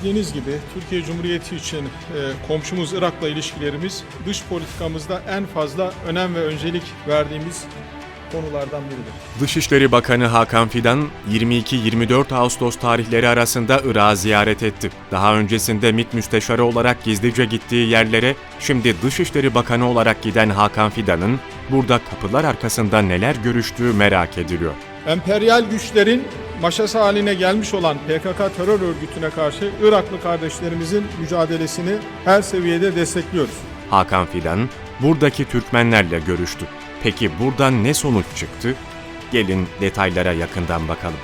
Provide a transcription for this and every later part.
Bildiğiniz gibi Türkiye Cumhuriyeti için e, komşumuz Irak'la ilişkilerimiz dış politikamızda en fazla önem ve öncelik verdiğimiz konulardan biridir. Dışişleri Bakanı Hakan Fidan 22-24 Ağustos tarihleri arasında Irak'ı ziyaret etti. Daha öncesinde MİT müsteşarı olarak gizlice gittiği yerlere şimdi Dışişleri Bakanı olarak giden Hakan Fidan'ın burada kapılar arkasında neler görüştüğü merak ediliyor. Emperyal güçlerin maşası haline gelmiş olan PKK terör örgütüne karşı Iraklı kardeşlerimizin mücadelesini her seviyede destekliyoruz. Hakan Fidan buradaki Türkmenlerle görüştü. Peki buradan ne sonuç çıktı? Gelin detaylara yakından bakalım.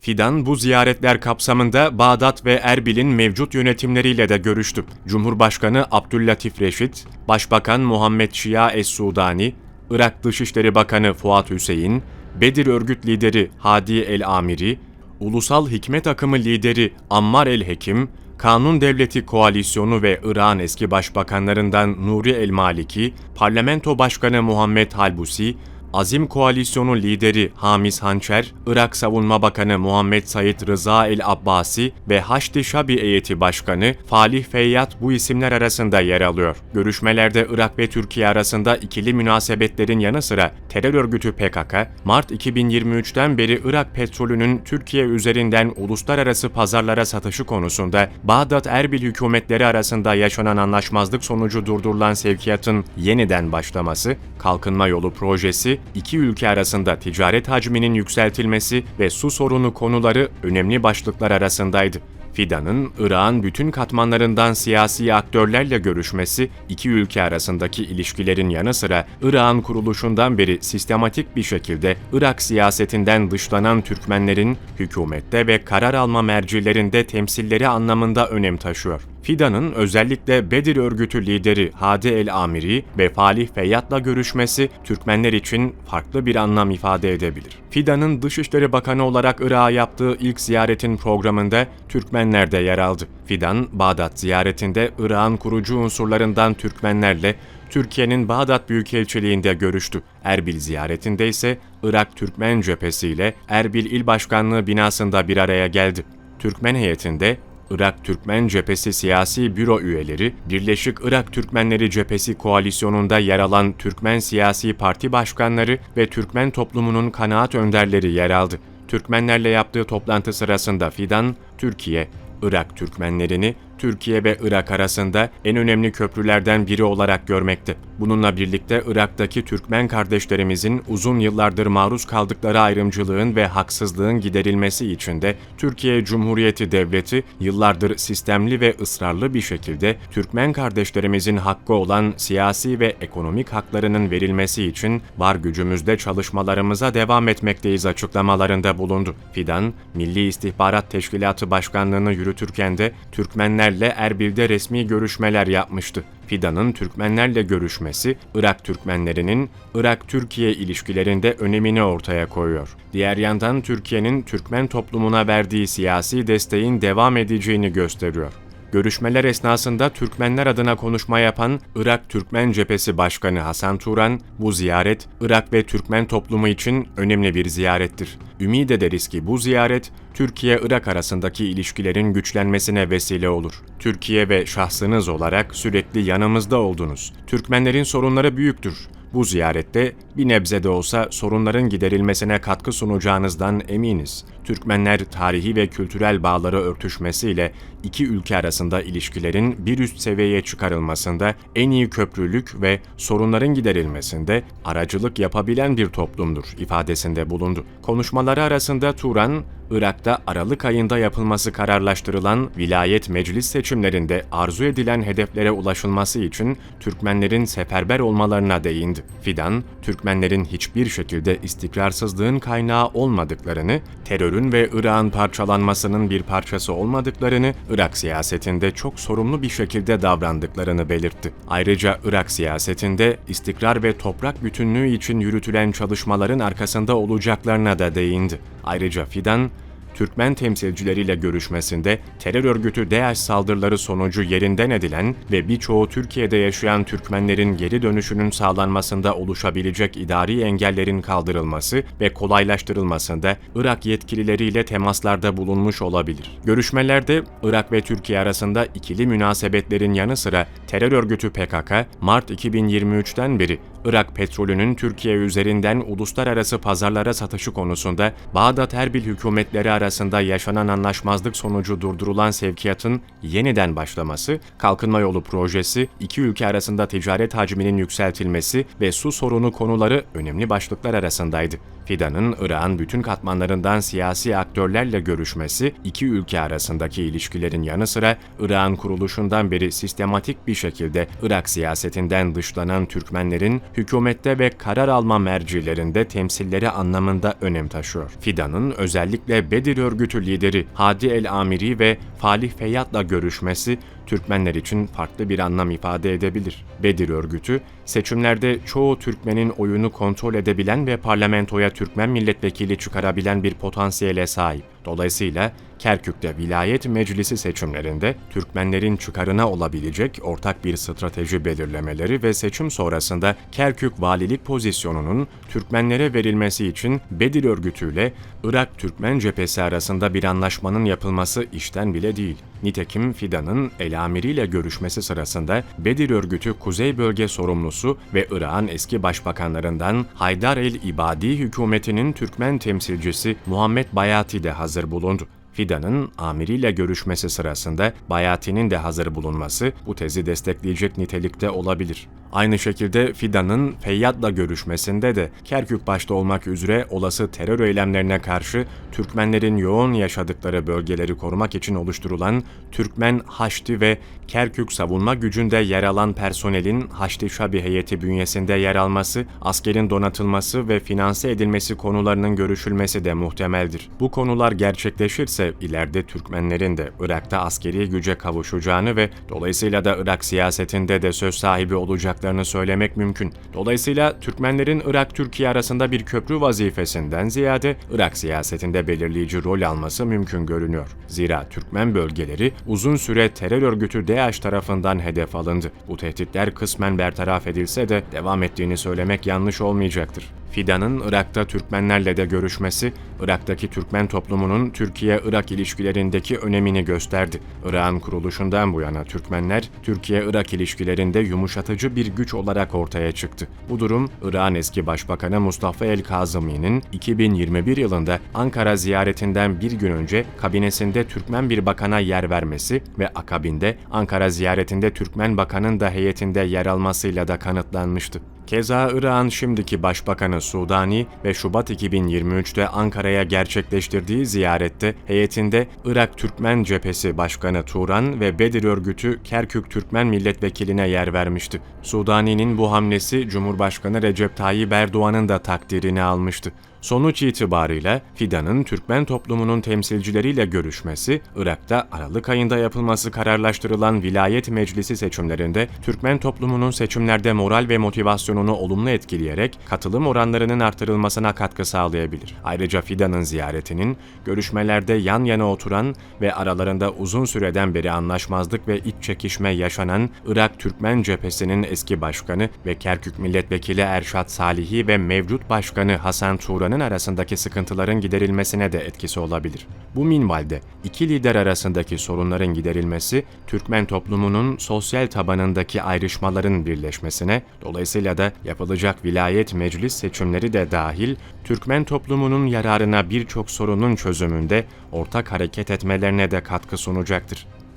Fidan bu ziyaretler kapsamında Bağdat ve Erbil'in mevcut yönetimleriyle de görüştü. Cumhurbaşkanı Abdüllatif Reşit, Başbakan Muhammed Şia Es-Sudani, Irak Dışişleri Bakanı Fuat Hüseyin, Bedir örgüt lideri Hadi El-Amiri, Ulusal Hikmet Akımı lideri Ammar El-Hekim, Kanun Devleti Koalisyonu ve Irak'ın eski başbakanlarından Nuri El-Maliki, Parlamento Başkanı Muhammed Halbusi, Azim Koalisyonu lideri Hamiz Hançer, Irak Savunma Bakanı Muhammed Said Rıza el-Abbasi ve Haçlı Şabi Heyeti Başkanı Falih Feyyat bu isimler arasında yer alıyor. Görüşmelerde Irak ve Türkiye arasında ikili münasebetlerin yanı sıra terör örgütü PKK, Mart 2023'ten beri Irak petrolünün Türkiye üzerinden uluslararası pazarlara satışı konusunda Bağdat-Erbil hükümetleri arasında yaşanan anlaşmazlık sonucu durdurulan sevkiyatın yeniden başlaması, kalkınma yolu projesi, iki ülke arasında ticaret hacminin yükseltilmesi ve su sorunu konuları önemli başlıklar arasındaydı. Fidan'ın Irak'ın bütün katmanlarından siyasi aktörlerle görüşmesi, iki ülke arasındaki ilişkilerin yanı sıra Irak'ın kuruluşundan beri sistematik bir şekilde Irak siyasetinden dışlanan Türkmenlerin hükümette ve karar alma mercilerinde temsilleri anlamında önem taşıyor. Fidan'ın özellikle Bedir örgütü lideri Hadi el-Amiri ve Falih Feyyat'la görüşmesi Türkmenler için farklı bir anlam ifade edebilir. Fidan'ın Dışişleri Bakanı olarak Irak'a yaptığı ilk ziyaretin programında Türkmenler de yer aldı. Fidan, Bağdat ziyaretinde Irak'ın kurucu unsurlarından Türkmenlerle Türkiye'nin Bağdat Büyükelçiliğinde görüştü. Erbil ziyaretinde ise Irak Türkmen Cephesi ile Erbil İl Başkanlığı binasında bir araya geldi. Türkmen heyetinde Irak Türkmen Cephesi Siyasi Büro üyeleri, Birleşik Irak Türkmenleri Cephesi koalisyonunda yer alan Türkmen siyasi parti başkanları ve Türkmen toplumunun kanaat önderleri yer aldı. Türkmenlerle yaptığı toplantı sırasında Fidan, Türkiye, Irak Türkmenlerini Türkiye ve Irak arasında en önemli köprülerden biri olarak görmekte. Bununla birlikte Irak'taki Türkmen kardeşlerimizin uzun yıllardır maruz kaldıkları ayrımcılığın ve haksızlığın giderilmesi için de Türkiye Cumhuriyeti Devleti yıllardır sistemli ve ısrarlı bir şekilde Türkmen kardeşlerimizin hakkı olan siyasi ve ekonomik haklarının verilmesi için var gücümüzde çalışmalarımıza devam etmekteyiz açıklamalarında bulundu. Fidan, Milli İstihbarat Teşkilatı Başkanlığını yürütürken de Türkmenler Türkmenlerle Erbil'de resmi görüşmeler yapmıştı. Fidan'ın Türkmenlerle görüşmesi, Irak Türkmenlerinin Irak-Türkiye ilişkilerinde önemini ortaya koyuyor. Diğer yandan Türkiye'nin Türkmen toplumuna verdiği siyasi desteğin devam edeceğini gösteriyor. Görüşmeler esnasında Türkmenler adına konuşma yapan Irak Türkmen Cephesi Başkanı Hasan Turan, bu ziyaret Irak ve Türkmen toplumu için önemli bir ziyarettir. Ümid ederiz ki bu ziyaret Türkiye-Irak arasındaki ilişkilerin güçlenmesine vesile olur. Türkiye ve şahsınız olarak sürekli yanımızda oldunuz. Türkmenlerin sorunları büyüktür. Bu ziyarette bir nebze de olsa sorunların giderilmesine katkı sunacağınızdan eminiz. Türkmenler tarihi ve kültürel bağları örtüşmesiyle iki ülke arasında ilişkilerin bir üst seviyeye çıkarılmasında en iyi köprülük ve sorunların giderilmesinde aracılık yapabilen bir toplumdur ifadesinde bulundu. Konuşmaları arasında Turan, Irak'ta Aralık ayında yapılması kararlaştırılan vilayet meclis seçimlerinde arzu edilen hedeflere ulaşılması için Türkmenlerin seferber olmalarına değindi. Fidan, Türkmenlerin hiçbir şekilde istikrarsızlığın kaynağı olmadıklarını, terörün ve Irak'ın parçalanmasının bir parçası olmadıklarını, Irak siyasetinde çok sorumlu bir şekilde davrandıklarını belirtti. Ayrıca Irak siyasetinde istikrar ve toprak bütünlüğü için yürütülen çalışmaların arkasında olacaklarına da değindi. Ayrıca Fidan, Türkmen temsilcileriyle görüşmesinde terör örgütü DAEŞ saldırıları sonucu yerinden edilen ve birçoğu Türkiye'de yaşayan Türkmenlerin geri dönüşünün sağlanmasında oluşabilecek idari engellerin kaldırılması ve kolaylaştırılmasında Irak yetkilileriyle temaslarda bulunmuş olabilir. Görüşmelerde Irak ve Türkiye arasında ikili münasebetlerin yanı sıra terör örgütü PKK, Mart 2023'ten beri Irak petrolünün Türkiye üzerinden uluslararası pazarlara satışı konusunda Bağdat Erbil hükümetleri arasında yaşanan anlaşmazlık sonucu durdurulan sevkiyatın yeniden başlaması, Kalkınma Yolu projesi, iki ülke arasında ticaret hacminin yükseltilmesi ve su sorunu konuları önemli başlıklar arasındaydı. Fidan'ın Irak'ın bütün katmanlarından siyasi aktörlerle görüşmesi, iki ülke arasındaki ilişkilerin yanı sıra Irak'ın kuruluşundan beri sistematik bir şekilde Irak siyasetinden dışlanan Türkmenlerin hükümette ve karar alma mercilerinde temsilleri anlamında önem taşıyor. Fidan'ın özellikle Bedir örgütü lideri Hadi el-Amiri ve Falih Feyyad'la görüşmesi Türkmenler için farklı bir anlam ifade edebilir. Bedir örgütü, seçimlerde çoğu Türkmenin oyunu kontrol edebilen ve parlamentoya Türkmen milletvekili çıkarabilen bir potansiyele sahip. Dolayısıyla Kerkük'te vilayet meclisi seçimlerinde Türkmenlerin çıkarına olabilecek ortak bir strateji belirlemeleri ve seçim sonrasında Kerkük valilik pozisyonunun Türkmenlere verilmesi için Bedir örgütüyle Irak Türkmen cephesi arasında bir anlaşmanın yapılması işten bile değil. Nitekim Fidan'ın El Amiri ile görüşmesi sırasında Bedir örgütü Kuzey Bölge sorumlusu ve Irak'ın eski başbakanlarından Haydar el-İbadi hükümetinin Türkmen temsilcisi Muhammed Bayati de hazır bulundu. Fidan'ın amiriyle görüşmesi sırasında Bayati'nin de hazır bulunması bu tezi destekleyecek nitelikte olabilir. Aynı şekilde Fidan'ın Feyyad'la görüşmesinde de Kerkük başta olmak üzere olası terör eylemlerine karşı Türkmenlerin yoğun yaşadıkları bölgeleri korumak için oluşturulan Türkmen Haçlı ve Kerkük savunma gücünde yer alan personelin Haçlı Şabi heyeti bünyesinde yer alması, askerin donatılması ve finanse edilmesi konularının görüşülmesi de muhtemeldir. Bu konular gerçekleşirse ileride Türkmenlerin de Irak'ta askeri güce kavuşacağını ve dolayısıyla da Irak siyasetinde de söz sahibi olacaklarını söylemek mümkün. Dolayısıyla Türkmenlerin Irak-Türkiye arasında bir köprü vazifesinden ziyade Irak siyasetinde belirleyici rol alması mümkün görünüyor. Zira Türkmen bölgeleri uzun süre terör örgütü DAEŞ tarafından hedef alındı. Bu tehditler kısmen bertaraf edilse de devam ettiğini söylemek yanlış olmayacaktır. Fidan'ın Irak'ta Türkmenlerle de görüşmesi, Irak'taki Türkmen toplumunun Türkiye-Irak ilişkilerindeki önemini gösterdi. Irak'ın kuruluşundan bu yana Türkmenler, Türkiye-Irak ilişkilerinde yumuşatıcı bir güç olarak ortaya çıktı. Bu durum, Irak'ın eski başbakanı Mustafa el-Kazımi'nin 2021 yılında Ankara ziyaretinden bir gün önce kabinesinde Türkmen bir bakana yer vermesi ve akabinde Ankara ziyaretinde Türkmen bakanın da heyetinde yer almasıyla da kanıtlanmıştı. Keza Irak'ın şimdiki başbakanı Sudani ve Şubat 2023'te Ankara'ya gerçekleştirdiği ziyarette heyetinde Irak Türkmen Cephesi Başkanı Turan ve Bedir örgütü Kerkük Türkmen milletvekiline yer vermişti. Sudani'nin bu hamlesi Cumhurbaşkanı Recep Tayyip Erdoğan'ın da takdirini almıştı. Sonuç itibarıyla Fidan'ın Türkmen toplumunun temsilcileriyle görüşmesi, Irak'ta Aralık ayında yapılması kararlaştırılan vilayet meclisi seçimlerinde Türkmen toplumunun seçimlerde moral ve motivasyonunu olumlu etkileyerek katılım oranlarının artırılmasına katkı sağlayabilir. Ayrıca Fidan'ın ziyaretinin görüşmelerde yan yana oturan ve aralarında uzun süreden beri anlaşmazlık ve iç çekişme yaşanan Irak Türkmen cephesinin eski başkanı ve Kerkük milletvekili Erşat Salihi ve mevcut başkanı Hasan Turan'ın arasındaki sıkıntıların giderilmesine de etkisi olabilir. Bu minvalde iki lider arasındaki sorunların giderilmesi, Türkmen toplumunun sosyal tabanındaki ayrışmaların birleşmesine, dolayısıyla da yapılacak vilayet meclis seçimleri de dahil, Türkmen toplumunun yararına birçok sorunun çözümünde ortak hareket etmelerine de katkı sunacaktır.